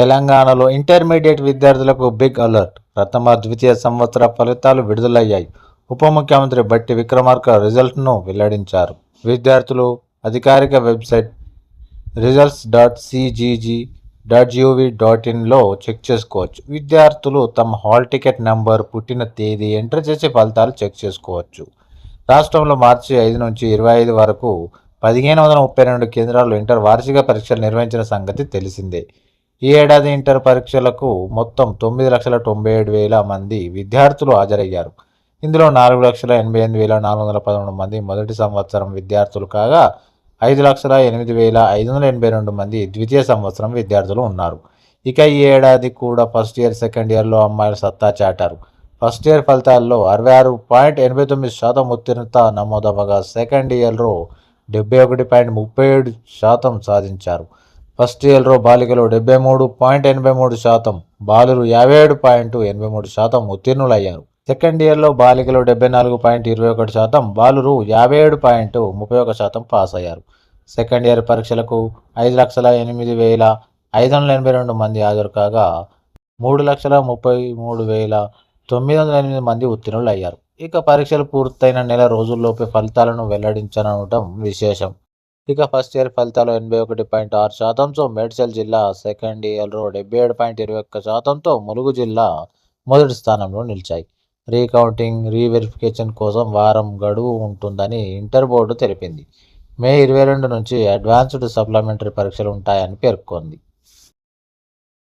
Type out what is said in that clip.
తెలంగాణలో ఇంటర్మీడియట్ విద్యార్థులకు big alert. ప్రథమ ద్వితీయ సంవత్సర ఫలితాలు విడుదలయ్యాయి. ఉప ముఖ్యమంత్రి బట్టి విక్రమార్క రిజల్ట్ను వెల్లడించారు. విద్యార్థులు అధికారిక website results dot CGG dot GOV dot ఇన్లో check చేసుకోవచ్చు. విద్యార్థులు తమ హాల్ టికెట్ నెంబర్ పుట్టిన తేదీ ఎంటర్ చేసే ఫలితాలు చెక్ చేసుకోవచ్చు. రాష్ట్రంలో మార్చి ఐదు నుంచి ఇరవై ఐదు వరకు పదిహేను వందల ముప్పై రెండు కేంద్రాల్లో ఇంటర్ వార్షిక పరీక్షలు నిర్వహించిన సంగతి తెలిసిందే. ఈ ఏడాది ఇంటర్ పరీక్షలకు మొత్తం తొమ్మిది లక్షల తొంభై ఏడు వేల మంది విద్యార్థులు హాజరయ్యారు. ఇందులో నాలుగు లక్షల ఎనభై ఎనిమిది వేల నాలుగు వందల పదమూడు మంది మొదటి సంవత్సరం విద్యార్థులు కాగా ఐదు లక్షల ఎనిమిది వేల ఐదు వందల ఎనభై రెండు మంది ద్వితీయ సంవత్సరం విద్యార్థులు ఉన్నారు. ఇక ఈ ఏడాది కూడా ఫస్ట్ ఇయర్ సెకండ్ ఇయర్లో అమ్మాయిలు సత్తా చాటారు. ఫస్ట్ ఇయర్ ఫలితాల్లో అరవై ఆరు పాయింట్ ఎనభై తొమ్మిది శాతం ఉత్తీర్ణత నమోదవగా సెకండ్ ఇయర్లో డెబ్బై ఒకటి పాయింట్ ముప్పై ఏడు శాతం సాధించారు. ఫస్ట్ ఇయర్లో బాలికలు డెబ్బై మూడు పాయింట్ ఎనభై మూడు శాతం బాలురు యాభై ఏడు పాయింట్ ఎనభై మూడు శాతం ఉత్తీర్ణులయ్యారు. సెకండ్ ఇయర్లో బాలికలు డెబ్బై నాలుగు పాయింట్ ఇరవై ఒకటి శాతం బాలురు యాభై ఏడు పాయింట్ ముప్పై ఒక శాతం పాస్ అయ్యారు సెకండ్ ఇయర్ పరీక్షలకు ఐదు లక్షల ఎనిమిది వేల ఐదు వందల ఎనభై రెండు మంది హాజరు కాగా మూడు లక్షల ముప్పై మూడు వేల తొమ్మిది వందల ఎనిమిది మంది ఉత్తీర్ణులు అయ్యారు ఇక పరీక్షలు పూర్తయిన నెల రోజుల్లోపే ఫలితాలను వెల్లడించనడం విశేషం. ఇక ఫస్ట్ ఇయర్ ఫలితాలు ఎనభై ఒకటి పాయింట్ ఆరు శాతంతో మేడ్చల్ జిల్లా సెకండ్ ఇయర్లో డెబ్బై ఏడు పాయింట్ ఇరవై ఒక్క శాతంతో ములుగు జిల్లా మొదటి స్థానంలో నిలిచాయి. రీకౌంటింగ్ రీవెరిఫికేషన్ కోసం వారం గడువు ఉంటుందని ఇంటర్ బోర్డు తెలిపింది. మే ఇరవై రెండు నుంచి అడ్వాన్స్డ్ సప్లిమెంటరీ పరీక్షలు ఉంటాయని పేర్కొంది.